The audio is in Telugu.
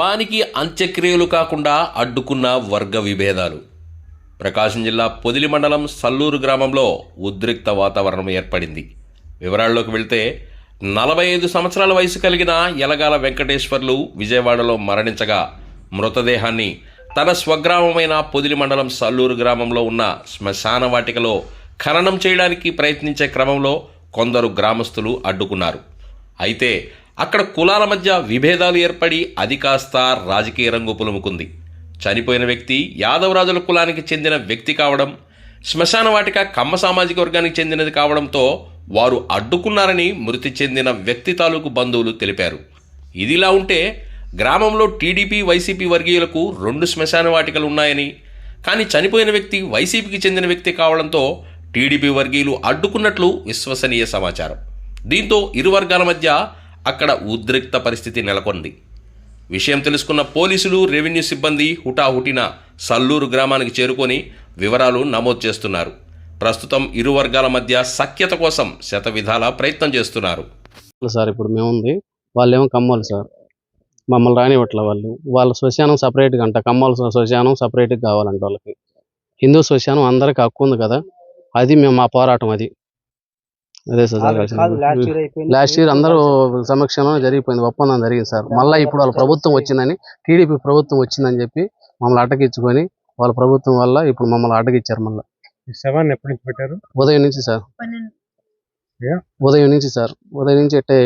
కులానికి అంత్యక్రియలు కాకుండా అడ్డుకున్న వర్గ విభేదాలు. ప్రకాశం జిల్లా పొదిలి మండలం సల్లూరు గ్రామంలో ఉద్రిక్త వాతావరణం ఏర్పడింది. వివరాల్లోకి వెళ్తే నలభై ఐదు సంవత్సరాల వయసు కలిగిన ఎలగాల వెంకటేశ్వర్లు విజయవాడలో మరణించగా మృతదేహాన్ని తన స్వగ్రామమైన పొదిలి మండలం సల్లూరు గ్రామంలో ఉన్న శ్మశాన వాటికలో ఖననం చేయడానికి ప్రయత్నించే క్రమంలో కొందరు గ్రామస్తులు అడ్డుకున్నారు. అయితే అక్కడ కులాల మధ్య విభేదాలు ఏర్పడి అది కాస్త రాజకీయ రంగు పులుముకుంది. చనిపోయిన వ్యక్తి యాదవరాజుల కులానికి చెందిన వ్యక్తి కావడం శ్మశాన వాటిక కమ్మ సామాజిక వర్గానికి చెందినది కావడంతో వారు అడ్డుకున్నారని మృతి చెందిన వ్యక్తి తాలూకు బంధువులు తెలిపారు. ఇదిలా ఉంటే గ్రామంలో టీడీపీ వైసీపీ వర్గీయులకు రెండు శ్మశాన వాటికలు ఉన్నాయని కానీ చనిపోయిన వ్యక్తి వైసీపీకి చెందిన వ్యక్తి కావడంతో టీడీపీ వర్గీయులు అడ్డుకున్నట్లు విశ్వసనీయ సమాచారం. దీంతో ఇరు వర్గాల మధ్య అక్కడ ఉద్రిక్త పరిస్థితి నెలకొంది. విషయం తెలుసుకున్న పోలీసులు రెవెన్యూ సిబ్బంది హుటాహుటిన సల్లూరు గ్రామానికి చేరుకొని వివరాలు నమోదు చేస్తున్నారు. ప్రస్తుతం ఇరు వర్గాల మధ్య సఖ్యత కోసం శతవిధాల ప్రయత్నం చేస్తున్నారు. సార్ ఇప్పుడు మేముంది. వాళ్ళేమో కమ్మోలు సార్. మమ్మల్ని రానివ్వట్లే వాళ్ళు. వాళ్ళ శ్మశానం సపరేట్గా అంట. కమ్మోల శ్మ- శ్మశానం సపరేట్గా కావాలంట వాళ్ళకి. హిందూ శ్మశానం అందరికి హక్కు ఉంది కదా. అది మేము మా పోరాటం అది. అదే సార్. లాస్ట్ ఇయర్ అందరూ సమక్షంలో జరిగిపోయింది ఒప్పందం జరిగింది సార్. మళ్ళీ ఇప్పుడు వాళ్ళ ప్రభుత్వం వచ్చిందని టీడీపీ ప్రభుత్వం వచ్చిందని చెప్పి మమ్మల్ని అటకించుకొని వాళ్ళ ప్రభుత్వం వల్ల ఇప్పుడు మమ్మల్ని అటకిచ్చారు మళ్ళీ. ఎప్పటి నుంచి పెట్టారు? ఉదయం నుంచి సార్? ఉదయం నుంచి సార్. ఉదయం నుంచి ఎట్టే